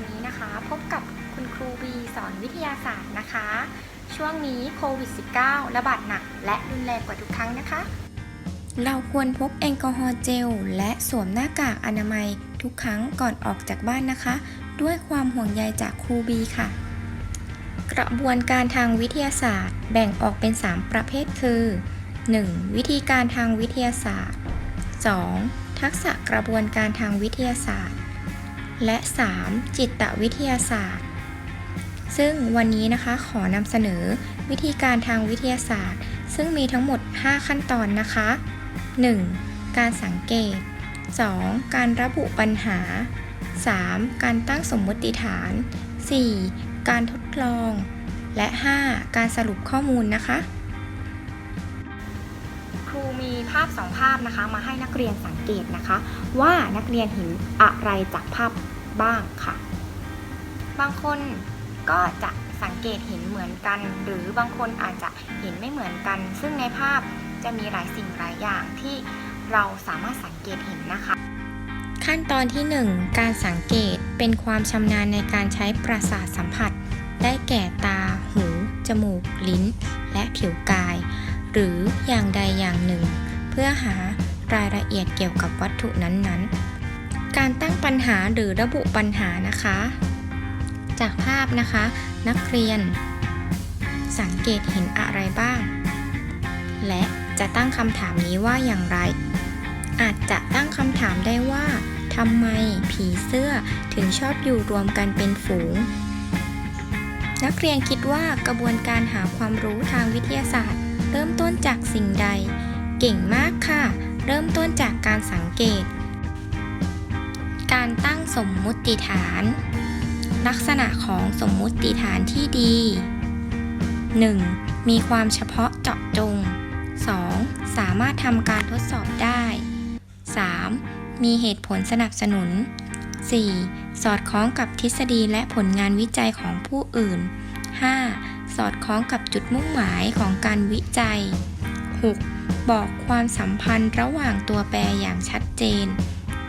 วันนี้นะคะ พบกับคุณครูบีสอนวิทยาศาสตร์นะคะ ช่วงนี้โควิด -19 ระบาดหนัก และรุนแรงกว่าทุกครั้งนะคะ เราควรพกแอลกอฮอล์เจล และสวมหน้ากากอนามัยทุกครั้งก่อนออกจากบ้านนะคะ ด้วยความห่วงใยจากครูบีค่ะ กระบวนการทางวิทยาศาสตร์ แบ่งออกเป็น 3 ประเภทคือ 1. วิธีการทางวิทยาศาสตร์ 2. ทักษะกระบวนการทางวิทยาศาสตร์ และ 3. จิตวิทยาศาสตร์ ซึ่งวันนี้นะคะขอนำเสนอวิธีการทางวิทยาศาสตร์ ซึ่งมีทั้งหมด 5 ขั้นตอนนะคะ 1. การสังเกต 2. การระบุปัญหา 3. การตั้งสมมติฐาน 4. การทดลอง และ 5. การสรุปข้อมูลนะคะ รูมีภาพสองภาพนะคะ มาให้นักเรียนสังเกตนะคะ ว่านักเรียนเห็นอะไรจากภาพบ้างค่ะ บางคนก็จะสังเกตเห็นเหมือนกัน หรือบางคนอาจจะเห็นไม่เหมือนกัน ซึ่งในภาพจะมีหลายสิ่งหลายอย่างที่เราสามารถสังเกตเห็นนะคะ ขั้นตอนที่ 1 การสังเกตเป็นความชำนาญในการใช้ประสาทสัมผัส ได้แก่ตา หู จมูก ลิ้น และผิวกาย หรืออย่างใดอย่างหนึ่ง เพื่อหารายละเอียดเกี่ยวกับวัตถุนั้นๆ การตั้งปัญหาหรือระบุปัญหานะคะ จากภาพนะคะ นักเรียน สังเกตเห็นอะไรบ้าง และจะตั้งคำถามนี้ว่าอย่างไร อาจจะตั้งคำถามได้ว่าทำไมผีเสื้อถึงชอบอยู่รวมกันเป็นฝูง นักเรียนคิดว่ากระบวนการหาความรู้ทางวิทยาศาสตร์ ต้นจากสิ่งใด เก่งมากค่ะ เริ่มต้นจากการสังเกต การตั้งสมมุติฐาน ลักษณะของสมมุติฐานที่ดี 1. มีความเฉพาะเจาะจง 2. สามารถทำการทดสอบได้ 3. มีเหตุผลสนับสนุน 4. สอดคล้องกับทฤษฎีและผลงานวิจัยของผู้อื่น 5. สอดคล้องกับจุดมุ่งหมายของการวิจัย 6. บอกความสัมพันธ์ระหว่างตัวแปรอย่างชัดเจน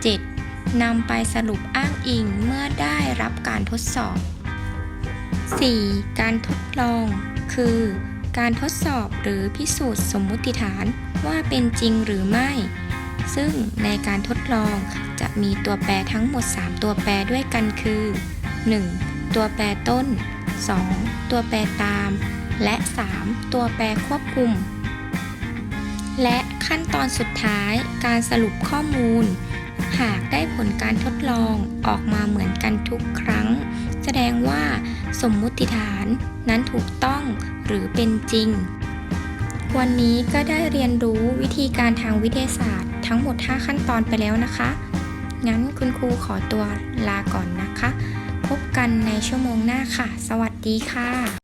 7. นำไปสรุปอ้างอิงเมื่อได้รับการทดสอบ 4. การทดลอง คือ การทดสอบหรือพิสูจน์สมมุติฐานว่าเป็นจริงหรือไม่ ซึ่งในการทดลองจะมีตัวแปรทั้งหมด 3 ตัวแปรด้วยกันคือ 1. ตัวแปรต้น 2. ตัวแปรตาม และ 3. ตัวแปรควบคุม และขั้นตอนสุดท้ายการสรุปข้อมูล หากได้ผลการทดลองออกมาเหมือนกันทุกครั้ง แสดงว่าสมมุติฐานนั้นถูกต้องหรือเป็นจริง วันนี้ก็ได้เรียนรู้วิธีการทางวิทยาศาสตร์ ทั้งหมด 5 ขั้นตอนไปแล้วนะคะ งั้นคุณครูขอตัวลาก่อนนะคะ พบกันในชั่วโมงหน้าค่ะ สวัสดีค่ะ